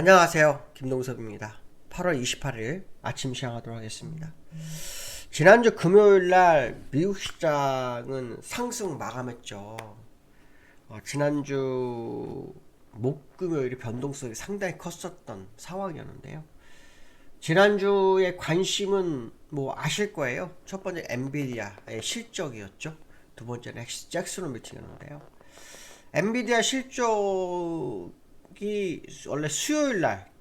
안녕하세요. 김동섭입니다. 8월 28일 아침 시작하도록 하겠습니다. 지난주 금요일 날 미국 시장은 상승 마감했죠. 어, 지난주 목금요일이 변동성이 상당히 컸었던 상황이었는데요. 지난주에 관심은 뭐 아실 거예요. 첫 번째 엔비디아의 실적이었죠. 두 번째는 잭스론 미팅이었는데요. 엔비디아 실적 이 원래 수요일 날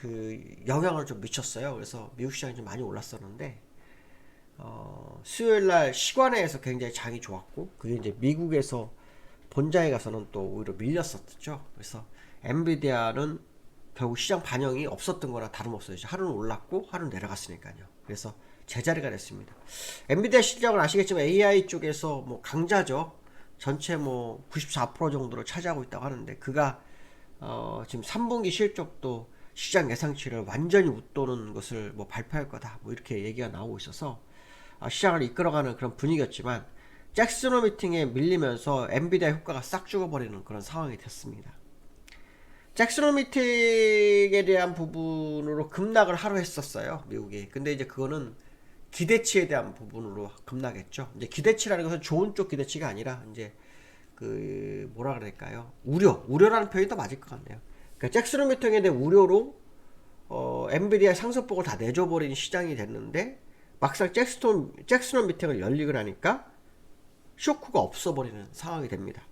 그 영향을 좀 미쳤어요. 그래서 미국 시장이 좀 많이 올랐었는데 어, 수요일 날 시관회에서 굉장히 장이 좋았고 그게 이제 미국에서 본장에 가서는 또 오히려 밀렸었죠. 그래서 엔비디아는 결국 시장 반영이 없었던 거나 다름없어요. 하루는 올랐고 하루는 내려갔으니까요. 그래서 제자리가 됐습니다. 엔비디아 실적은 아시겠지만 AI 쪽에서 뭐 강자죠. 전체 뭐 94% 정도를 차지하고 있다고 하는데 그가 어 지금 3분기 실적도 시장 예상치를 완전히 웃도는 것을 뭐 발표할 거다. 뭐 이렇게 얘기가 나오고 있어서 아, 시장을 이끌어가는 그런 분위기였지만 잭스노 미팅에 밀리면서 엔비디아 효과가 싹 죽어버리는 그런 상황이 됐습니다. 잭스노 미팅에 대한 부분으로 급락을 하루 했었어요. 미국이. 근데 이제 그거는 기대치에 대한 부분으로 급락했죠. 이제 기대치라는 것은 좋은 쪽 기대치가 아니라 이제 그 뭐라 그럴까요? 우려, 우려라는 표현이 더 맞을 것 같네요. 그러니까 잭스론 미팅에 대한 우려로 어, 엔비디아 상승폭을 다 내줘버린 시장이 됐는데 막상 잭스톤 잭스론 미팅을 열리고 나니까 쇼크가 없어버리는 상황이 됩니다.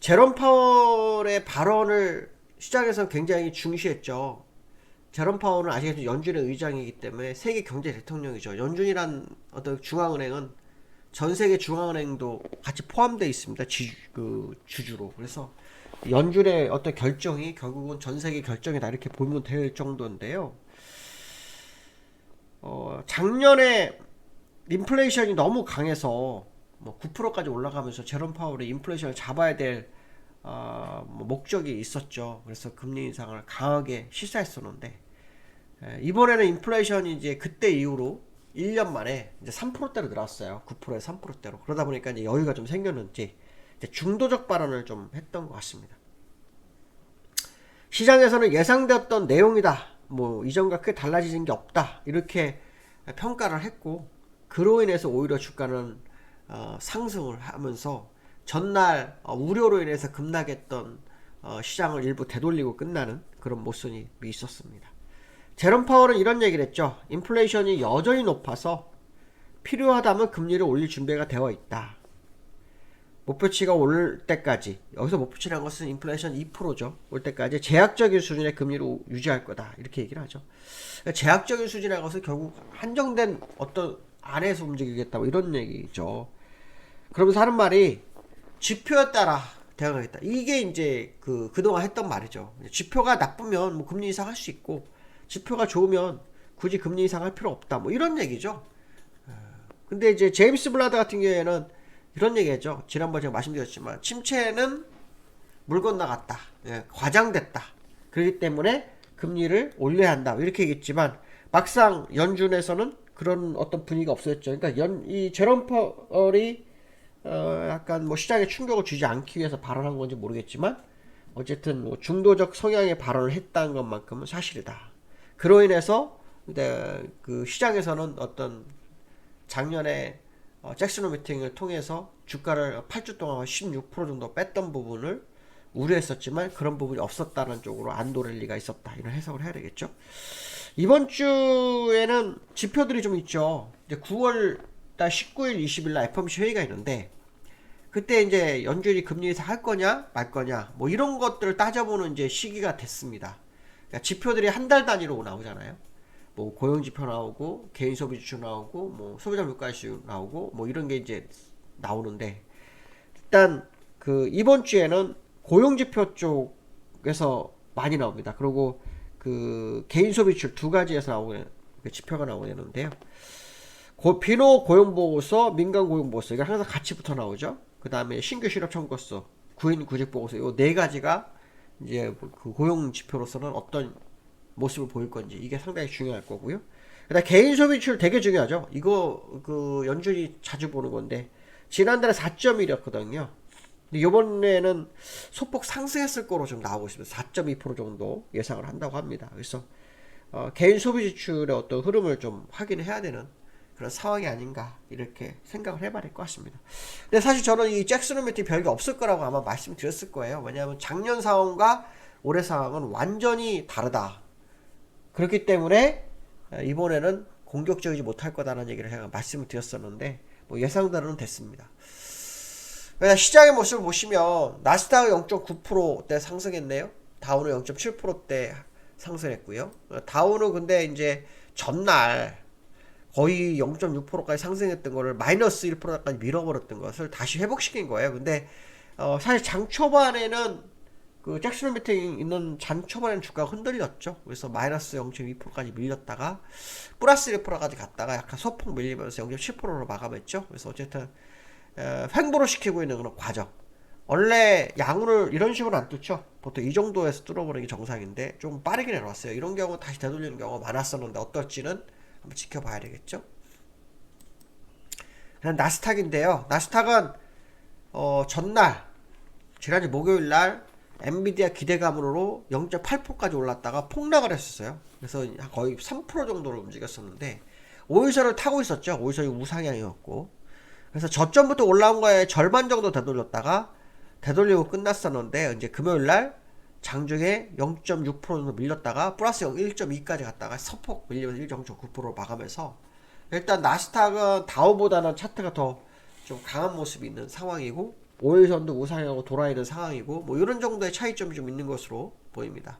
제롬 파월의 발언을 시장에서 굉장히 중시했죠. 제롬 파월은 아시겠지만 연준의 의장이기 때문에 세계 경제 대통령이죠. 연준이란 어떤 중앙은행은 전 세계 중앙은행도 같이 포함되어 있습니다. 지, 그 주주로. 그래서 연준의 어떤 결정이 결국은 전 세계 결정이다 이렇게 보면 될 정도인데요. 어, 작년에 인플레이션이 너무 강해서 뭐 9%까지 올라가면서 제롬 파월이 인플레이션을 잡아야 될 어, 뭐 목적이 있었죠. 그래서 금리 인상을 강하게 시사했었는데 에, 이번에는 인플레이션이 이제 그때 이후로 1년 만에 이제 3%대로 늘었어요. 9%에 3%대로. 그러다 보니까 이제 여유가 좀 생겼는지 중도적 발언을 좀 했던 것 같습니다. 시장에서는 예상되었던 내용이다. 뭐 이전과 크게 달라지는 게 없다. 이렇게 평가를 했고 그로 인해서 오히려 주가는 어, 상승을 하면서 전날 어, 우려로 인해서 급락했던 어, 시장을 일부 되돌리고 끝나는 그런 모습이 있었습니다. 제롬 파월은 이런 얘기를 했죠. 인플레이션이 여전히 높아서 필요하다면 금리를 올릴 준비가 되어 있다. 목표치가 올 때까지 여기서 목표치라는 것은 인플레이션 2%죠. 올 때까지 제약적인 수준의 금리로 유지할 거다. 이렇게 얘기를 하죠. 그러니까 제약적인 수준이라는 것은 결국 한정된 어떤 안에서 움직이겠다. 뭐 이런 얘기죠. 그러면서 하는 말이 지표에 따라 대응하겠다. 이게 이제 그 그동안 했던 말이죠. 지표가 나쁘면 뭐 금리 인상할 수 있고 지표가 좋으면 굳이 금리 인상할 필요 없다. 뭐 이런 얘기죠. 근데 이제 제임스 블라드 같은 경우에는 이런 얘기했죠. 지난번에 제가 말씀드렸지만 침체는 물 건너갔다. 예, 과장됐다. 그렇기 때문에 금리를 올려야 한다. 이렇게 얘기했지만 막상 연준에서는 그런 어떤 분위기가 없었죠. 그러니까 연, 이 제롬 파월이 어, 약간 뭐 시장에 충격을 주지 않기 위해서 발언한 건지 모르겠지만 어쨌든 뭐 중도적 성향의 발언을 했다는 것만큼은 사실이다. 그로 인해서 그 시장에서는 어떤 작년에 어, 잭슨홀 미팅을 통해서 주가를 8주 동안 16% 정도 뺐던 부분을 우려했었지만 그런 부분이 없었다는 쪽으로 안도랠리가 있었다 이런 해석을 해야 되겠죠. 이번 주에는 지표들이 좀 있죠. 이제 9월 달 19일, 20일 날 FOMC 회의가 있는데 그때 이제 연준이 금리 인상 할 거냐 말 거냐 뭐 이런 것들을 따져보는 이제 시기가 됐습니다. 그러니까 지표들이 한 달 단위로 나오잖아요. 뭐 고용 지표 나오고 개인 소비 지표 나오고 뭐 소비자 물가 지수 나오고 뭐 이런 게 이제 나오는데 일단 그 이번 주에는 고용 지표 쪽에서 많이 나옵니다. 그리고 그 개인 소비 지출 두 가지에서 나오는 그 지표가 나오는데요. 고, 비노 고용 보고서, 민간 고용 보고서 이거 항상 같이 붙어 나오죠. 그 다음에 신규 실업 청구서, 구인 구직 보고서 이 네 가지가 이제 그 고용 지표로서는 어떤 모습을 보일 건지 이게 상당히 중요할 거고요. 그다음 개인 소비 지출 되게 중요하죠. 이거 그 연준이 자주 보는 건데 지난달에 4.1이었거든요. 근데 이번에는 소폭 상승했을 거로 좀 나오고 있습니다. 4.2% 정도 예상을 한다고 합니다. 그래서 어, 개인 소비 지출의 어떤 흐름을 좀 확인해야 되는 그런 상황이 아닌가 이렇게 생각을 해봐야 될 것 같습니다. 근데 사실 저는 이 잭슨 매트 별게 없을 거라고 아마 말씀드렸을 거예요. 왜냐하면 작년 상황과 올해 상황은 완전히 다르다. 그렇기 때문에 어, 이번에는 공격적이지 못할 거다라는 얘기를 제가 말씀을 드렸었는데 뭐 예상대로는 됐습니다. 그냥 시장의 모습을 보시면 나스닥은 0.9%대 상승했네요. 다우는 0.7%대 상승했고요. 다우는 근데 이제 전날 거의 0.6%까지 상승했던 거를 마이너스 1%까지 밀어버렸던 것을 다시 회복시킨 거예요. 근데 어 사실 장 초반에는 그 잭슨 밑에 있는 장 초반에는 주가가 흔들렸죠. 그래서 마이너스 0.2%까지 밀렸다가 플러스 1%까지 갔다가 약간 소폭 밀리면서 0.7%로 마감했죠. 그래서 어쨌든 에, 횡보를 시키고 있는 그런 과정. 원래 양을 이런 식으로 안 뚫죠. 보통 이 정도에서 뚫어버리는 게 정상인데 좀 빠르게 내려왔어요. 이런 경우 다시 되돌리는 경우가 많았었는데 어떨지는 한번 지켜봐야 되겠죠. 그냥 나스닥인데요. 나스닥은 어, 전날 지난주 목요일 날 엔비디아 기대감으로 0.8%까지 올랐다가 폭락을 했었어요. 그래서 거의 3% 정도로 움직였었는데 오일선을 타고 있었죠. 오일선이 우상향이었고 그래서 저점부터 올라온 거에 절반 정도 되돌렸다가 되돌리고 끝났었는데 이제 금요일 날 장중에 0.6% 정도 밀렸다가 플러스 1.2까지 갔다가 서폭 밀리면서 1.9%로 마감해서 일단 나스닥은 다우보다는 차트가 더 좀 강한 모습이 있는 상황이고 오일선도 우상향으로 돌아 있는 상황이고 뭐 이런 정도의 차이점이 좀 있는 것으로 보입니다.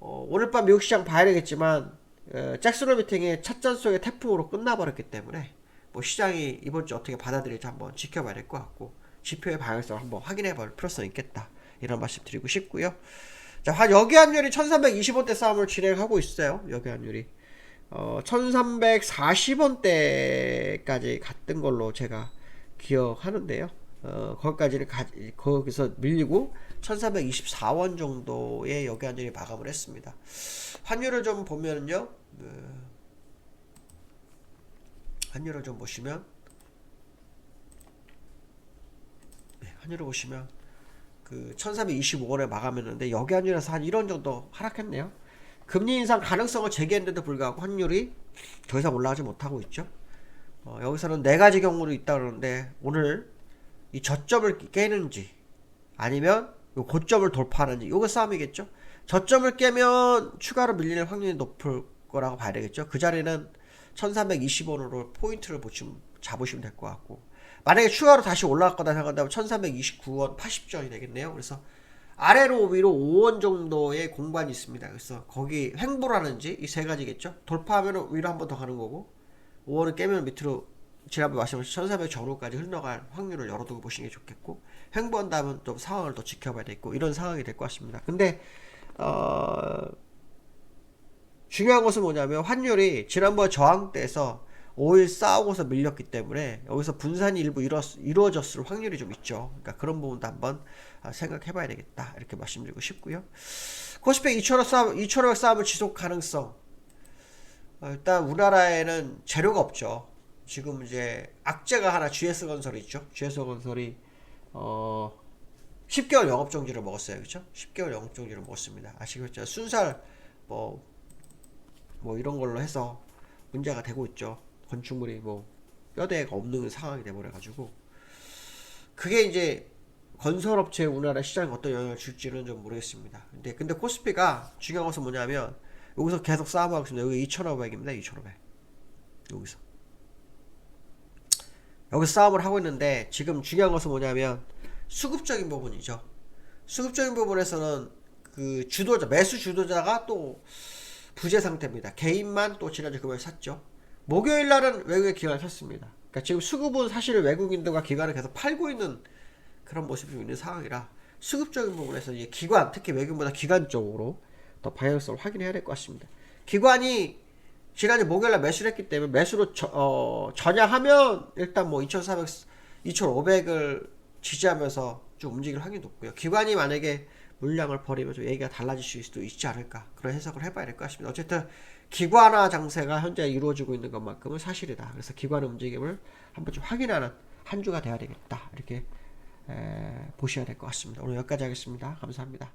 어, 오늘 밤 미국 시장 봐야 되겠지만 어, 잭스로 미팅이 찻잔 속의 태풍으로 끝나버렸기 때문에 뭐 시장이 이번 주 어떻게 받아들일지 한번 지켜봐야 될 것 같고 지표의 방향성을 한번 확인해 볼 필요성이 있겠다 이런 말씀 드리고 싶고요. 자, 여기 환율이 1325대 싸움을 진행하고 있어요. 여기 환율이 어, 1340원대까지 갔던 걸로 제가 기억하는데요. 어, 거기까지는 가, 거기서 밀리고 1324원 정도의 여기 환율이 마감을 했습니다. 환율을 좀 보면요. 어, 환율을 좀 보시면 네, 환율을 보시면 그 1325원에 마감했는데 여기 환율에서 한 1원 정도 하락했네요. 금리 인상 가능성을 제기했는데도 불구하고 환율이 더 이상 올라가지 못하고 있죠. 어, 여기서는 네 가지 경우로 있다 그러는데 오늘 이 저점을 깨는지 아니면 요 고점을 돌파하는지 요거 싸움이겠죠. 저점을 깨면 추가로 밀리는 확률이 높을 거라고 봐야 되겠죠. 그 자리는 1320원으로 포인트를 보시면 잡으시면 될 것 같고 만약에 추가로 다시 올라갈 거다 생각한다면 1329원 80전이 되겠네요. 그래서 아래로 위로 5원 정도의 공간이 있습니다. 그래서 거기 횡보라는지 이 세 가지겠죠. 돌파하면 위로 한 번 더 가는 거고 5원을 깨면 밑으로 지난번에 말씀하신 1400 전후까지 흘러갈 확률을 열어두고 보시는 게 좋겠고 횡보한다면 좀 상황을 더 지켜봐야 되겠고 이런 상황이 될 것 같습니다. 근데 어... 중요한 것은 뭐냐면 환율이 지난번 저항대에서 5일 싸우고서 밀렸기 때문에 여기서 분산이 일부 이루, 이루어졌을 확률이 좀 있죠. 그러니까 그런 부분도 한번 아, 생각해 봐야 되겠다. 이렇게 말씀드리고 싶고요. 코스피 2,500 싸움, 2,500 싸움을 지속 가능성. 어, 일단 우리나라에는 재료가 없죠. 지금 이제 악재가 하나 GS 건설이 있죠. GS 건설이 어 10개월 영업 정지를 먹었어요. 그렇죠? 10개월 영업 정지를 먹었습니다. 아시겠죠? 순살 뭐뭐 이런 걸로 해서 문제가 되고 있죠. 건축물이 뭐 뼈대가 없는 상황이 돼버려 가지고 그게 이제 건설업체 우리나라 시장에 어떤 영향을 줄지는 좀 모르겠습니다. 근데 근데 코스피가 중요한 것은 뭐냐면 여기서 계속 싸움하고 있습니다. 여기 2,500입니다. 2,500 여기서 여기서 싸움을 하고 있는데 지금 중요한 것은 뭐냐면 수급적인 부분이죠. 수급적인 부분에서는 그 주도자 매수 주도자가 또 부재 상태입니다. 개인만 또 지난주 금요일 샀죠. 목요일 날은 외국의 기관을 샀습니다. 그러니까 지금 수급은 사실 외국인들과 기관을 계속 팔고 있는 그런 모습이 있는 상황이라 수급적인 부분에서 이제 기관 특히 외국인보다 기관 쪽으로 더 방향성을 확인해야 될 것 같습니다. 기관이 지난주 목요일날 매수를 했기 때문에 매수로 저, 어, 전향하면 일단 뭐 2,400, 2,500을 지지하면서 좀 움직일 확률이 높고요. 기관이 만약에 물량을 버리면 좀 얘기가 달라질 수도 있지 않을까 그런 해석을 해봐야 될 것 같습니다. 어쨌든 기관화 장세가 현재 이루어지고 있는 것만큼은 사실이다. 그래서 기관의 움직임을 한번 좀 확인하는 한 주가 돼야 되겠다. 이렇게 에, 보셔야 될 것 같습니다. 오늘 여기까지 하겠습니다. 감사합니다.